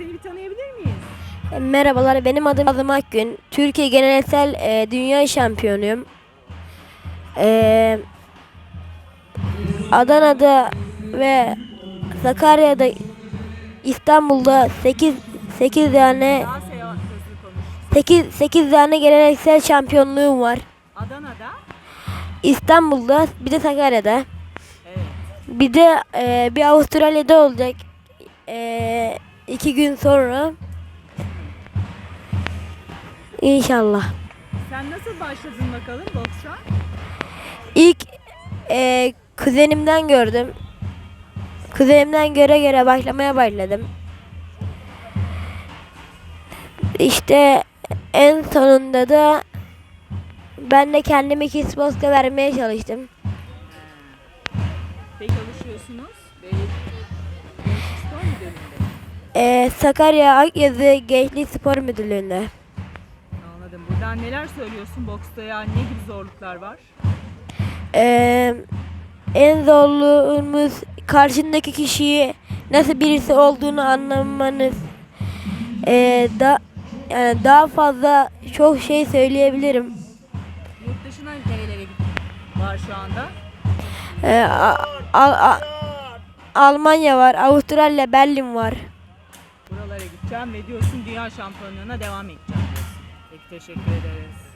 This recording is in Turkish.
seni bir tanıyabilir miyiz? Merhabalar, benim adım Azım Akgün. Türkiye Geleneksel e, Dünya Şampiyonuyum. E, Adana'da ve Sakarya'da, İstanbul'da 8 8 tane Daha seyahat hızlı konuş. 8 8 tane geleneksel şampiyonluğum var. Adana'da. İstanbul'da, bir de Sakarya'da. Evet. Bir de e, bir Avustralya'da olacak. E, iki gün sonra. İnşallah. Sen nasıl başladın bakalım boksa? İlk e, kuzenimden gördüm. Kuzenimden göre göre başlamaya başladım. İşte en sonunda da ben de kendime kickbox'a vermeye çalıştım. Peki alışıyorsunuz. Spor Müdürlüğü'nde. E, Sakarya Akyazı Gençlik Spor Müdürlüğü'nde. Anladım. Buradan neler söylüyorsun? Boksta ya ne gibi zorluklar var? E, en zorluğumuz karşındaki kişiyi nasıl birisi olduğunu anlamanız. E, da, yani daha fazla çok şey söyleyebilirim. Yurt dışına nerelere? Var şu anda. Ee, A- A- A- Almanya var, Avustralya, Berlin var. Buralara gideceğim ve diyorsun dünya şampiyonluğuna devam edeceğim diyorsun. Peki teşekkür ederiz.